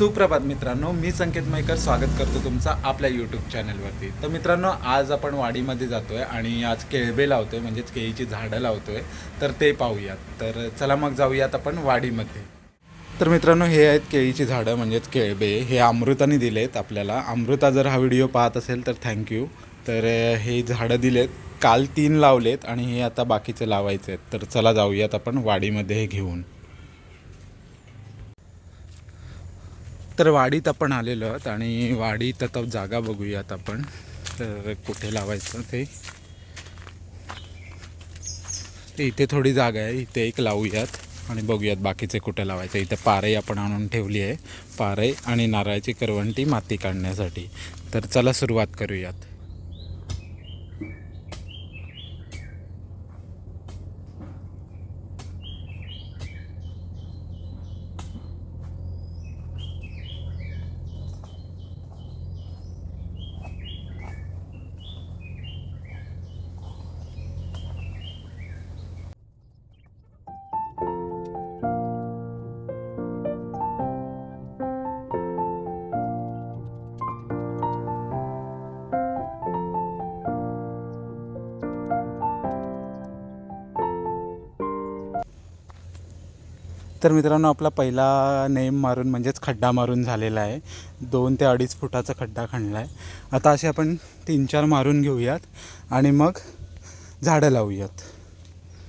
सुप्रभात मित्रांनो मी संकेत मयकर स्वागत करतो तुमचा आपल्या यूट्यूब चॅनलवरती तर मित्रांनो आज आपण वाडीमध्ये जातो आहे आणि आज केळबे लावतो आहे म्हणजेच केळीची झाडं लावतो आहे तर ते पाहूयात. तर चला मग जाऊयात आपण वाडीमध्ये. तर मित्रांनो हे आहेत केळीची झाडं म्हणजेच केळबे. हे अमृताने दिलेत आपल्याला. अमृता जर हा व्हिडिओ पाहत असेल तर थँक्यू तर हे झाडं दिलेत. काल तीन लावलेत आणि हे आता बाकीचे लावायचे आहेत तर चला जाऊयात आपण वाडीमध्ये हे घेऊन. तर वाडीत आपण आलेलो आहोत आणि वाडीत आता जागा बघूयात आपण. तर कुठे लावायचं ते? इथे थोडी जागा आहे. इथे एक लावूयात आणि बघूयात बाकीचे कुठे लावायचे. इथे पारई आपण आणून ठेवली आहे. पारई आणि नारळाची करवंटी माती काढण्यासाठी. तर चला सुरुवात करूयात. तर मित्रांनो आपला पहिला नेम मारून म्हणजेच खड्डा मारून झालेला आहे. दोन ते अडीच फुटाचा खड्डा खणला आहे आता असे आपण तीन चार मारून घेऊयात आणि मग झाडं लावूयात.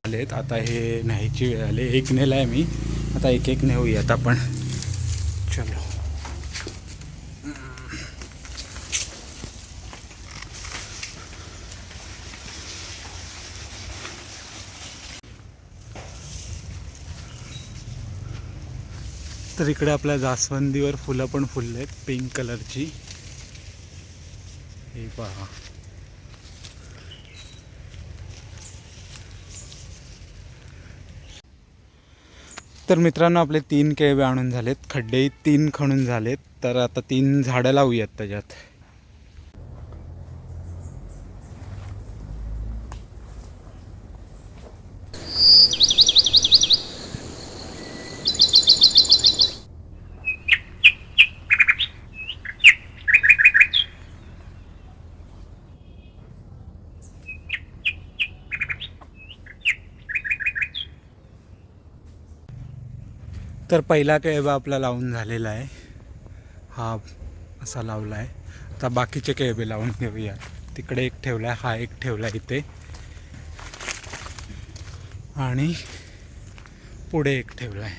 आलेत. आता हे न्यायची वेळ आली. एक नेला आहे मी. आता एक एक नेऊयात आपण. चलो. तर इकडे आपल्या जास्वंदीवर फुलं पण फुलले आहेत पिंक कलरची हे पहा. तर मित्रांनो आपले तीन केळवे आणून झालेत खड्डेही तीन खणून झालेत. तर आता तीन झाडं लावूयात त्याच्यात. तर पहिला केळबा आपला लावून झालेला आहे. हा असा लावला आहे. आता बाकीचे केळबे लावून घेऊया. तिकडे एक ठेवला आहे. हा एक ठेवला आहे इथे. आणि पुढे एक ठेवला आहे.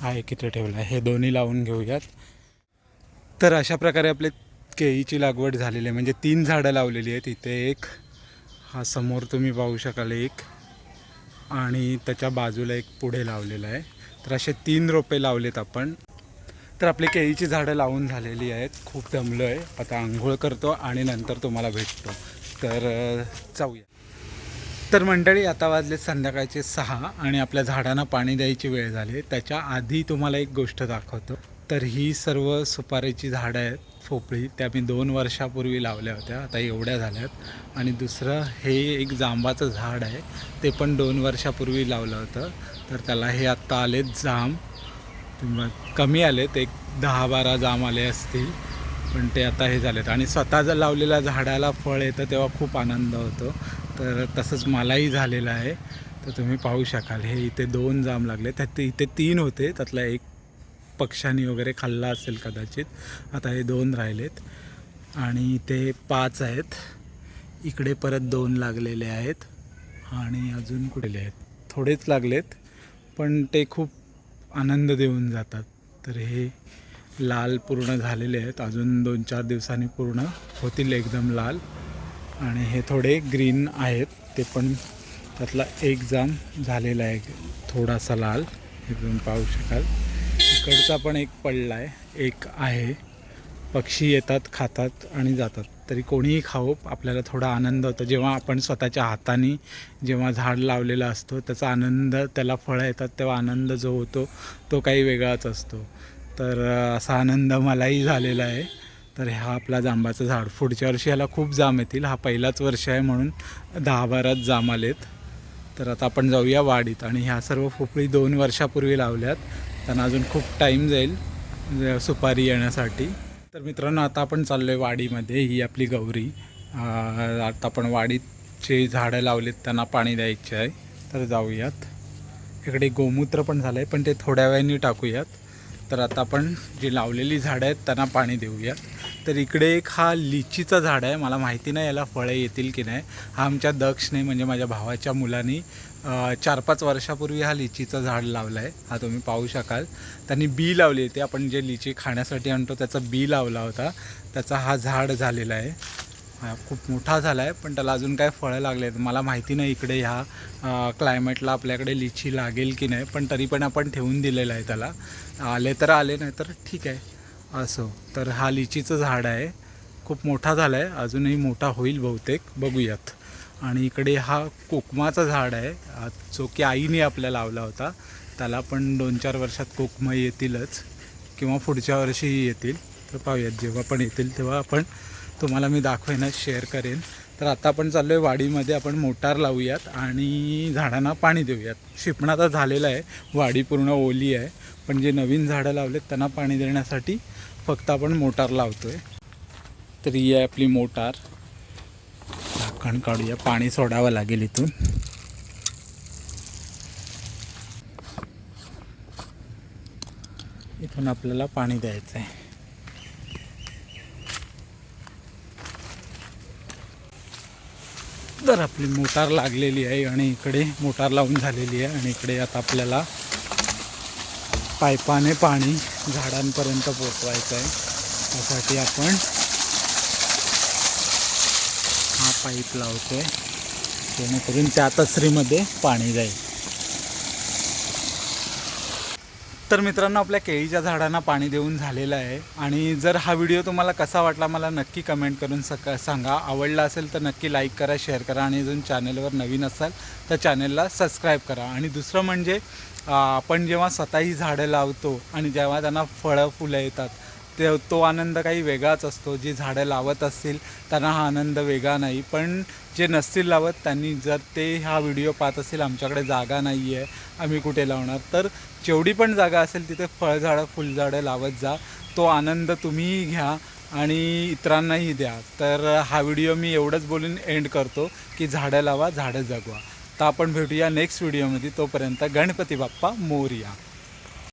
हा एक इथे ठेवला आहे. हे दोन्ही लावून घेऊयात. तर अशा प्रकारे आपले केळीची लागवड झालेली आहे. म्हणजे तीन झाडं लावलेली आहेत. इथे एक हा समोर तुम्ही पाहू शकाल एक. आणि त्याच्या बाजूला एक पुढे लावलेला आहे. तर असे तीन रोपे लावलेत आपण. तर आपली केळीची झाडं लावून झालेली आहेत. खूप दमलं आहे आता आंघोळ करतो आणि नंतर तुम्हाला भेटतो. तर जाऊया. तर मंडळी आता वाजले संध्याकाळचे सहा आणि आपल्या झाडांना पाणी द्यायची वेळ झाली. त्याच्या आधी तुम्हाला एक गोष्ट दाखवतो. तर ही सर्व सुपारीची झाडं आहेत. फोपळी त्या मी दोन वर्षापूर्वी लावल्या होत्या आता एवढ्या झाल्यात. आणि दुसरं हे एक जांबाचं झाड आहे ते पण दोन वर्षापूर्वी लावलं होतं. तर त्याला हे आत्ता आले जांब. कमी आलेत एक दहा बारा जाम आले असतील. पण ते आता हे झालेत. आणि स्वतः जर लावलेल्या झाडाला फळ येतं तेव्हा खूप आनंद होतो. तर तसंच मलाही झालेलं आहे. तर तुम्ही पाहू शकाल हे इथे दोन जाम लागले. त्यात इथे तीन होते त्यातला एक पक्ष्यांनी वगैरे खाल्ला असेल कदाचित. आता हे दोन राहिलेत. आणि ते पाच आहेत. इकडे परत दोन लागलेले आहेत. आणि अजून कुठले आहेत? थोडेच लागलेत. पण ते खूप आनंद देऊन जातात. तर हे लाल पूर्ण झालेले आहेत. अजून दोन चार दिवसांनी पूर्ण होतील एकदम लाल. आणि हे थोडे ग्रीन आहेत. ते पण त्यातला एक जाम झालेला आहे. थोडासा लाल. हे तुम्ही पाहू शकाल. इकडचा पण एक पडला आहे एक आहे. पक्षी येतात खातात आणि जातात. तरी कोणीही खाऊ आपल्याला थोडा आनंद होतो. जेव्हा आपण स्वतःच्या हाताने जेव्हा झाड लावलेलं असतो त्याचा आनंद त्याला फळं येतात तेव्हा आनंद जो होतो तो काही वेगळाच असतो. तर असा आनंद मलाही झालेला आहे. तर हा आपला जांबाचं झाड. पुढच्या वर्षी ह्याला खूप जाम येतील. हा पहिलाच वर्ष आहे म्हणून दहा बाराच जाम आलेत. तर आता आपण जाऊया वाडीत. आणि ह्या सर्व पोपळी दोन वर्षापूर्वी लावल्यात. त्यांना अजून खूप टाईम जाईल सुपारी येण्यासाठी. तर मित्रांनो आता आपण चाललो आहे वाडीमध्ये ही आपली गौरी. आता आपण वाडीचे झाडं लावलीत त्यांना पाणी द्यायचे आहे. तर जाऊयात. इकडे गोमूत्र पण झालं आहे पण ते थोड्या वेळाने टाकूयात. तर आता आपण जी लावलेली झाडं आहेत त्यांना पाणी देऊयात. तर इकडे एक हा लिचीचा झाड आहे. मला माहिती नाही याला फळं येतील की नाही. हा आमच्या दक्षने म्हणजे माझ्या भावाच्या मुलांनी चार पाच वर्षापूर्वी हा लिचीचं झाड लावलं आहे हा तुम्ही पाहू शकाल. त्यांनी बी लावली होती. आपण जे लिची खाण्यासाठी आणतो त्याचा बी लावला होता. त्याचा हा झाड झालेला आहे. हा खूप मोठा झाला आहे पण त्याला अजून काय फळं लागले आहेत मला माहिती नाही इकडे ह्या क्लायमेटला आपल्याकडे लिची लागेल की नाही पण तरी पण आपण ठेवून दिलेलं आहे त्याला. आले तर आले नाही तर ठीक आहे. असो. तर हा लिचीचं झाड आहे. खूप मोठा झाला आहे अजूनही मोठा होईल बहुतेक. बघूयात. आणि इकडे हा कोकमाचा झाड आहे. जो की आईने आपल्या लावला होता. त्याला पण दोन चार वर्षात कोकम येतीलच. किंवा पुढच्या वर्षीही येतील. तर पाहूयात. जेव्हा पण येतील तेव्हा आपण तुम्हाला मी दाखवेनच शेअर करेन. तर आता आपण चाललो आहे वाडीमध्ये आपण मोटार लावूयात आणि झाडांना पाणी देऊयात. शिपण आता झालेलं आहे वाडी पूर्ण ओली आहे पण जे नवीन झाडं लावलेत त्यांना पाणी देण्यासाठी फक्त आपण मोटार लावतो आहे तर ही आहे आपली मोटार. झाकण काढूया पाणी सोडावं लागेल इथून. इथून आपल्याला पाणी द्यायचं आहे तर आपली मोटार लागलेली आहे आणि इकडे मोटार लावून झालेली आहे आणि इकडे आता आपल्याला पाईपाने पाणी झाडांपर्यंत पोचवायचं आहे. त्यासाठी आपण हा पाईप लावतो आहे जेणेकरून त्या तसरीमध्ये पाणी जाईल. तर मित्रांनो आपल्या केळीच्या झाडांना पाणी देऊन झालेलं आहे. आणि जर हा व्हिडिओ तुम्हाला कसा वाटला मला नक्की कमेंट करून सका सांगा. आवडला असेल तर नक्की लाईक करा शेअर करा आणि अजून चॅनलवर नवीन असाल तर चॅनलला सबस्क्राईब करा. आणि दुसरं म्हणजे आपण जेव्हा स्वतःही झाडं लावतो आणि जेव्हा त्यांना फळं फुलं येतात ते तो आनंद काही वेगळाच असतो. जी झाडं लावत असतील त्यांना हा आनंद वेगळा नाही. पण जे नसतील लावत त्यांनी जर ते हा व्हिडिओ पाहत असतील आमच्याकडे जागा नाही आहे आम्ही कुठे लावणार? तर जेवढी पण जागा असेल तिथे फळझाडं फुलझाडं लावत जा. तो आनंद तुम्हीही घ्या आणि इतरांनाही द्या. तर हा व्हिडिओ मी एवढंच बोलून एंड करतो की झाडं लावा झाडं जगवा. तर आपण भेटूया नेक्स्ट व्हिडिओमध्ये तोपर्यंत गणपती बाप्पा मोरया.